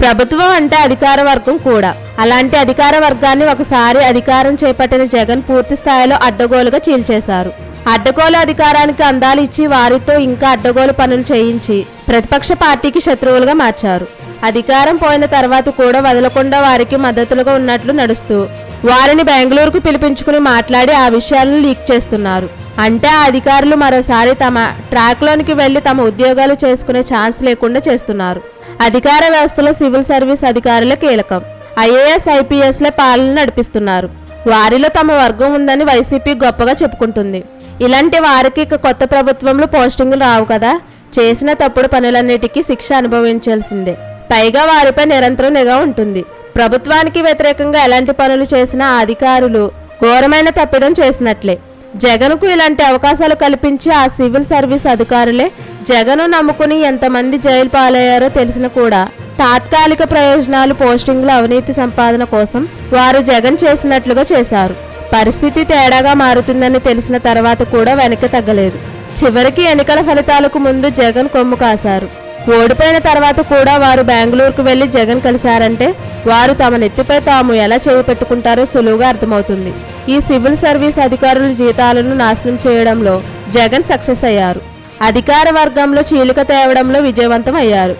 ప్రభుత్వం అంటే అధికార వర్గం కూడా. అలాంటి అధికార వర్గాన్ని ఒకసారి అధికారం చేపట్టిన జగన్ పూర్తి స్థాయిలో అడ్డగోలుగా చీల్చేశారు. అడ్డగోలు అధికారానికి అందాలు ఇచ్చి వారితో ఇంకా అడ్డగోలు పనులు చేయించి ప్రతిపక్ష పార్టీకి శత్రువులుగా మార్చారు. అధికారం పోయిన తర్వాత కూడా వదలకుండా వారికి మద్దతులుగా ఉన్నట్లు నడుస్తూ వారిని బెంగళూరుకు పిలిపించుకుని మాట్లాడి ఆ విషయాలను లీక్ చేస్తున్నారు. అంటే ఆ అధికారులు మరోసారి తమ ట్రాక్లోనికి వెళ్ళి తమ ఉద్యోగాలు చేసుకునే ఛాన్స్ లేకుండా చేస్తున్నారు. అధికార వ్యవస్థలో సివిల్ సర్వీస్ అధికారులే కీలకం. ఐఏఎస్ ఐపీఎస్లే పాలన నడిపిస్తున్నారు. వారిలో తమ వర్గం ఉందని వైసీపీ గొప్పగా చెప్పుకుంటుంది. ఇలాంటి వారికి ఇక కొత్త ప్రభుత్వంలో పోస్టింగులు రావు కదా. చేసిన తప్పుడు పనులన్నిటికీ శిక్ష అనుభవించాల్సిందే. పైగా వారిపై నిరంతరం నిఘా ఉంటుంది. ప్రభుత్వానికి వ్యతిరేకంగా ఎలాంటి పనులు చేసిన అధికారులు ఘోరమైన తప్పిదం చేసినట్లే. జగన్కు ఇలాంటి అవకాశాలు కల్పించి ఆ సివిల్ సర్వీస్ అధికారులే జగను నమ్ముకుని ఎంతమంది జైలు పాలయ్యారో తెలిసిన కూడా తాత్కాలిక ప్రయోజనాలు పోస్టింగ్ల అవినీతి సంపాదన కోసం వారు జగన్ చేసినట్లుగా చేశారు. పరిస్థితి తేడాగా మారుతుందని తెలిసిన తర్వాత కూడా వెనక్కి తగ్గలేదు. చివరికి ఎన్నికల ఫలితాలకు ముందు జగన్ కొమ్ము కాశారు. ఓడిపోయిన తర్వాత కూడా వారు బెంగళూరుకు వెళ్ళి జగన్ కలిశారంటే వారు తమ నెత్తిపై తాము ఎలా చేపెట్టుకుంటారో సులువుగా అర్థమవుతుంది. ఈ సివిల్ సర్వీస్ అధికారుల జీతాలను నాశనం చేయడంలో జగన్ సక్సెస్ అయ్యారు. అధికార వర్గంలో చీలిక తేవడంలో విజయవంతం అయ్యారు.